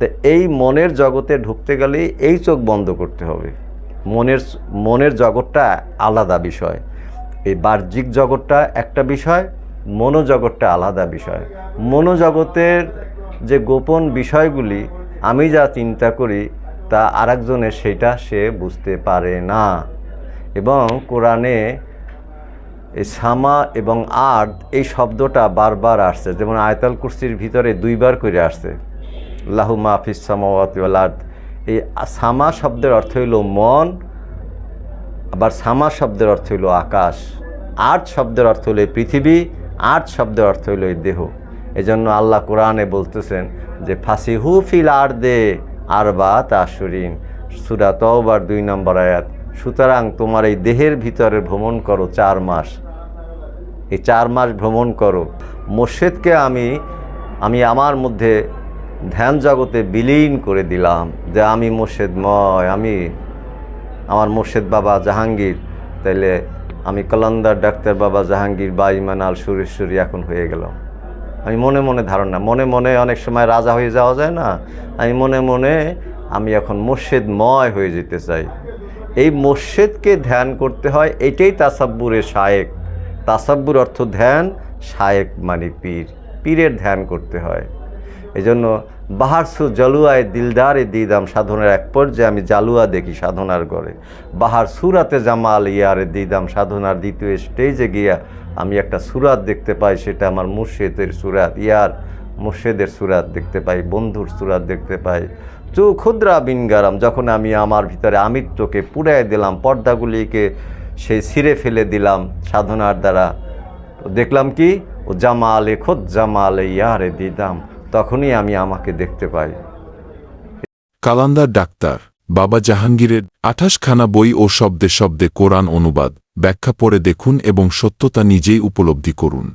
তো এই মনের জগতে ঢুকতে গেলে এই চোখ বন্ধ করতে হবে। মনের মনের জগৎটা আলাদা বিষয়। এই বাহ্যিক জগৎটা একটা বিষয়, মনোজগৎটা আলাদা বিষয়। মনোজগতের যে গোপন বিষয়গুলি আমি যা চিন্তা করি, তা আরেকজনের সেটা সে বুঝতে পারে না। এবং কোরআনে এই সামা এবং আর্দ এই শব্দটা বারবার আসছে। যেমন আয়তাল কুরসির ভিতরে দুইবার করে আসছে। লাহু মাহফিস সামাওয়াতি এই সামা শব্দের অর্থ হইল মন, আবার সামা শব্দের অর্থ হইল আকাশ। আর্ট শব্দের অর্থ এই পৃথিবী আর্ট শব্দের অর্থ হইল এই দেহ। এজন্য আল্লাহ কোরআনে বলতেছেন যে, ফাসিহু ফিল আর দে আর বা তাসুরিন সুরা তওবার দুই নম্বর আয়াত। সুতরাং তোমার এই দেহের ভিতরে ভ্রমণ করো চার মাস। এই চার মাস ভ্রমণ করো। মোর্শেদকে আমি আমি আমার মধ্যে ধ্যান জগতে বিলীন করে দিলাম যে আমি মোর্শেদময়, আমি আমার মোর্শেদ বাবা জাহাঙ্গীর। তাইলে আমি কলন্দার ডাক্তার বাবা জাহাঙ্গীর বা ইমান আল সুরেশ্বরী এখন হয়ে গেলাম। আমি মনে মনে ধারণা, মনে মনে অনেক সময় রাজা হয়ে যাওয়া যায় না? আমি মনে মনে আমি এখন মোর্শেদময় হয়ে যেতে চাই। এই মোর্শেদকে ধ্যান করতে হয়, এটাই তাসাব্বুরের শায়েক। তাসাব্বুর অর্থ ধ্যান, শায়েক মানে পীর। পীরের ধ্যান করতে হয়। এজন্য বাহারসু জলুয়ায় দিলদারে দিদাম সাধনার এক পর্যায়ে আমি জালুয়া দেখি সাধনার ঘরে বাহার সুরাতে জামাল ইয়ারে দিদাম সাধনার দ্বিতীয় স্টেজে গিয়া আমি একটা সুরাত দেখতে পাই, সেটা আমার মুর্শেদের সুরাত, ইয়ার মুর্শেদের সুরাত দেখতে পাই, বন্ধুর সুরাত দেখতে পাই। চু ক্ষুদ্রা বিনগারাম যখন আমি আমার ভিতরে আমিত্বকে পুড়ায় দিলাম, পর্দাগুলিকে সেই ছিঁড়ে ফেলে দিলাম সাধনার দ্বারা। তো দেখলাম কি? ও জামালে খোদ জামালে ইয়ারে দিদাম। তখনই আমি আমাকে দেখতে পাই। কালান্দার ডাক্তার, বাবা জাহাঙ্গীরের আঠাশখানা বই ও শব্দে শব্দে কোরআন অনুবাদ, ব্যাখ্যা পড়ে দেখুন এবং সত্যতা নিজেই উপলব্ধি করুন।